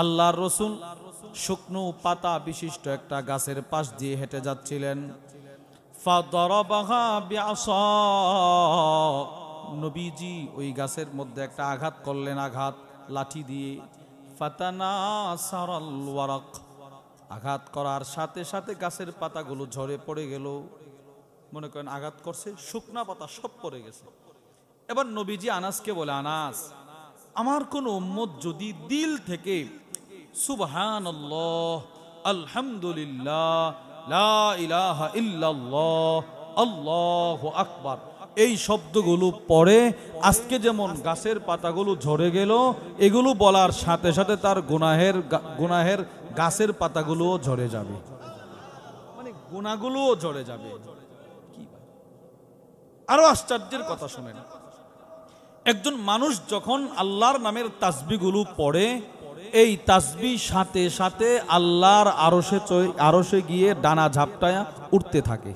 আল্লাহর রসুল শুকনো পাতা বিশিষ্ট একটা গাছের পাশ দিয়ে হেঁটে যাচ্ছিলেন। নবীজি ওই গাছের মধ্যে একটা আঘাত করলেন, আঘাত লাঠি দিয়ে। ফাতানা সারাল ওয়ারাক। আঘাত করার সাথে সাথে গাছের পাতাগুলো ঝরে পড়ে গেল। মনে করেন আঘাত করছে, শুকনা পাতা সব পড়ে গেছে। এবার নবীজি আনাসকে বলে, আনাস, আমার কোন উম্মত যদি দিল থেকে সুবহান আলহামদুলিল্লাহ, লা ইলাহা ইল্লাল্লাহ, আল্লাহু আকবার। এই শব্দগুলো পড়ে আজকে যেমন গাছের পাতাগুলো ঝরে গেল, এগুলো বলার সাথে সাথে তার গুনাহের গুনাহের গাছের পাতাগুলোও ঝরে যাবে। মানে গুণাগুলোও ঝরে যাবে? আরও আশ্চর্যের কথা শোনেন। একজন মানুষ যখন আল্লাহর নামের তাসবিগুলো পড়ে এই তাসবি সাথে সাথে আল্লাহর আরশে চই- আরশে গিয়ে ডানা ঝাপটায় উঠতে থাকে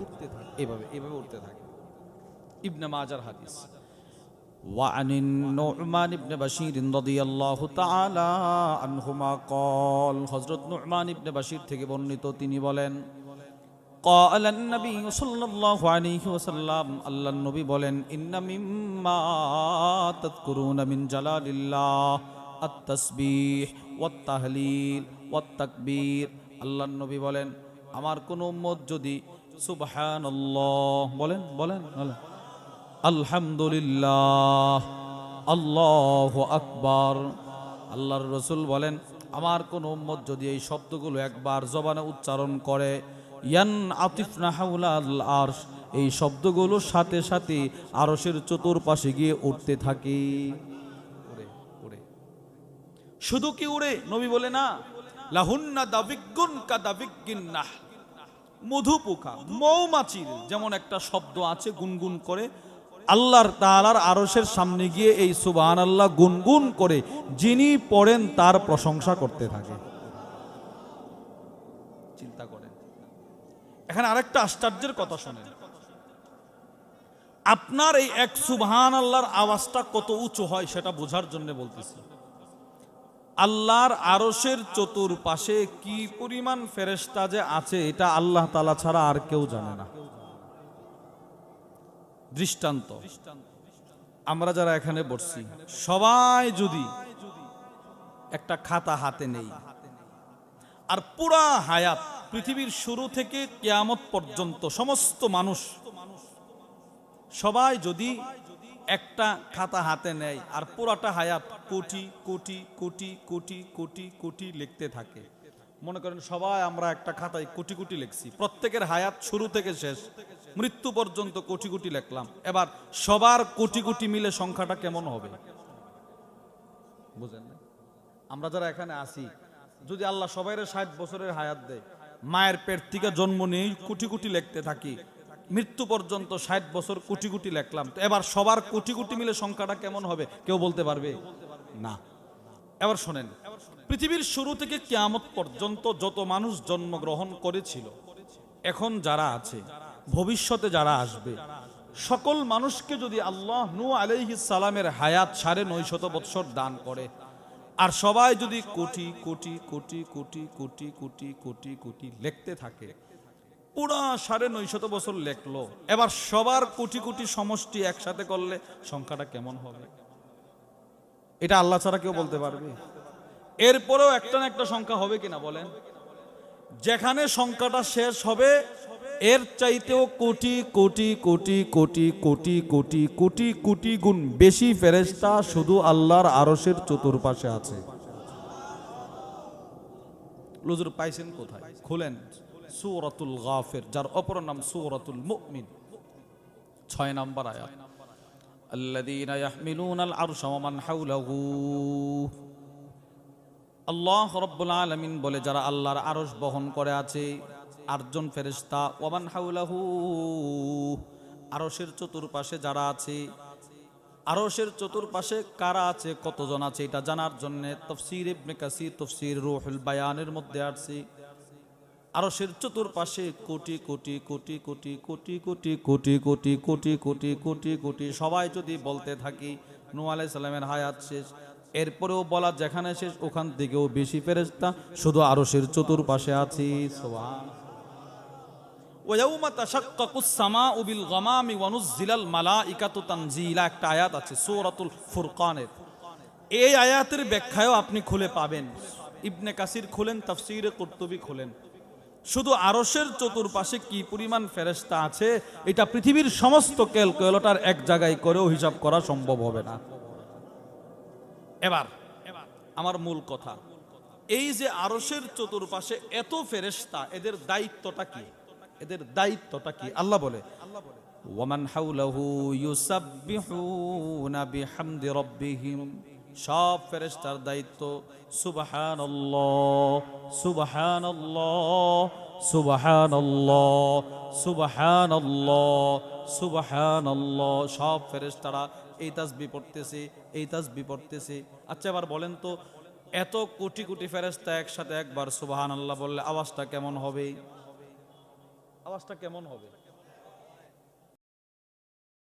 এভাবে এভাবে উঠতে থাকে ইবনে মাজার হাদিস وعن النعمان بن بشير رضي الله تعالى عنهما قال হযরত নু'মান ইবনে বাশির থেকে বর্ণিত তিনি বলেন قال النبي صلى الله عليه وسلم আল্লাহ নবী বলেন ইন্না মিম্মা তাযকুরুনা মিন জালালিল্লাহ আত-তাসবিহ ওয়াত-তাহলিল ওয়াত-তাকবীর। আল্লাহ নবী বলেন, আমার কোন উম্মত যদি সুবহানাল্লাহ বলেন বলেন আলহামদুলিল্লাহ, আল্লাহ আকবার। আল্লাহর রসুল বলেন, আমার কোন উম্মত যদি এই শব্দগুলো একবার জবানে উচ্চারণ করে, ইয়ান আতিফনা হাউলা আল আরশ, এই শব্দগুলোর সাথে সাথে আরশের চতুর্পাশে গিয়ে উঠতে থাকে। শুধু কি উড়ে? নবী বলে না। লাহুন্না দাবিগুন কা দাবিগিন নাহ। মধু পোকা, মৌমাছির যেমন একটা শব্দ আছে, গুনগুন করে, আল্লাহর তাআলার আরশের সামনে গিয়ে এই সুবহান আল্লাহ গুনগুন করে যিনি পড়েন তার প্রশংসা করতে থাকে। চিন্তা করেন। এখানে আরেকটা আশ্চর্যের কথা শোনেন। আপনার এই এক সুবহান আল্লাহর আওয়াজটা কত উঁচু হয় সেটা বোঝার জন্য বলতেছি। আল্লাহর আরশের চতুর্পাশে কি পরিমাণ ফেরেশতা যে আছে, এটা আল্লাহ তালা ছাড়া আর কেউ জানে না। দৃষ্টান্ত। আমরা যারা এখানে বসছি, সবাই যদি একটা খাতা হাতে নেই, আর পুরা হায়াত পৃথিবীর শুরু থেকে কেয়ামত পর্যন্ত সমস্ত মানুষ, সবাই যদি একটা খাতা হাতে নেয় আর পুরাটা হায়াত কোটি কোটি কোটি কোটি কোটি কোটি লিখতে থাকে। মনে করেন সবাই আমরা একটা খাতায় কোটি কোটি লিখছি। প্রত্যেকের হায়াত শুরু থেকে শেষ, মৃত্যু পর্যন্ত কোটি কোটি লিখলাম। এবার সবার কোটি কোটি মিলে সংখ্যাটা কেমন হবে? বুঝেন আমরা যারা এখানে আছি, যদি আল্লাহ সবাইরে ষাট বছরের হায়াত দেয়, মায়ের পেট থেকে জন্ম নিয়েই কোটি কোটি লিখতে থাকি মৃত্যু পর্যন্ত ষাট বছর কোটি কোটি লেখলাম। তো এবার সবার কোটি কোটি মিলে সংখ্যাটা কেমন হবে? কেউ বলতে পারবে? না। এবার শোনেন, পৃথিবীর শুরু থেকে কিয়ামত পর্যন্ত যত মানুষ জন্মগ্রহণ করেছিল, এখন যারা আছে, ভবিষ্যতে যারা আসবে, সকল মানুষকে যদি আল্লাহ নু সালামের হায়াত সাড়ে নয়শত বৎসর দান করে, আর সবাই যদি কোটি কোটি কোটি কোটি কোটি কোটি কোটি কোটি লিখতে থাকে পুরা সাড়ে নয়শত বছর লেখলো। এবার সবার কোটি কোটি সমষ্টি একসাথে করলে সংখ্যাটা কেমন হবে? এটা আল্লাহ ছাড়া কেউ বলতে পারবে? এরপরেও একটা না একটা সংখ্যা হবে কিনা বলেন? যেখানে সংখ্যাটা শেষ হবে, এর চাইতেও কোটি কোটি কোটি কোটি কোটি কোটি কোটি কোটি গুণ বেশি ফেরেস্তা শুধু আল্লাহর আরসের চতুর্পাশে আছে। লুজুর পাইছেন কোথায়? খুলেন। সূরাতুল গাফির যার অপর নাম সূরাতুল মুমিন ছয় নম্বর আয়াত الذين يحملون العرش ومن حوله আল্লাহ রব্বুল আলমিন বলে যারা আল্লাহর আরশ বহন করে আছে আটজন ফেরেশতা ওয়ামান হাউলাহু আরশের চতুর্পাশে যারা আছে আরশের চতুর্পাশে কারা আছে কতজন আছে এটা জানার জন্য তফসির ইবনে কাসির তফসির রুহুল বায়ানের মধ্যে আসছে আরশের চতুর্পাশে কোটি কোটি কোটি কোটি কোটি কোটি কোটি কোটি কোটি কোটি কোটি কোটি সবাই যদি বলতে থাকি নু সালামের হায়াত শেষ এরপরেও বলা যেখানে শেষ ওখান থেকেও বেশি ফেরেস্তা শুধু আরশের চতুর্পাশে আছি তানজিলা একটা আয়াত আছে ফুরকানের এই আয়াতের আপনি খুলে পাবেন ইবনে কাসির খুলেন তাফসীরে কুরতুবী খুলেন শুধু আরশের চতুর্পাশে কি পরিমাণ ফেরেশতা আছে, এটা পৃথিবীর সমস্ত ক্যালকুলেটর এক জায়গায় করেও হিসাব করা সম্ভব হবে না। এবার, আমার মূল কথা, এই যে আরশের চতুর্পাশে এত ফেরেশতা, এদের দায়িত্বটা কি? এদের দায়িত্বটা কি? আল্লাহ বলে, ওয়ামান হাউলাহু ইউসাব্বিহুনা বিহামদি রাব্বিহিম। সব ফেরেশতার দায়িত্ব, সুবহানাল্লাহ সুবহানাল্লাহ সুবহানাল্লাহ সুবহানাল্লাহ সুবহানাল্লাহ। সব ফেরেশতারা এই তাসবি পড়তেছে, এই তাসবি পড়তেছে। আচ্ছা এবার বলেন তো, এত কোটি কোটি ফেরেশতা একসাথে একবার সুবহানাল্লাহ বললে আওয়াজটা কেমন হবে? আওয়াজটা কেমন হবে?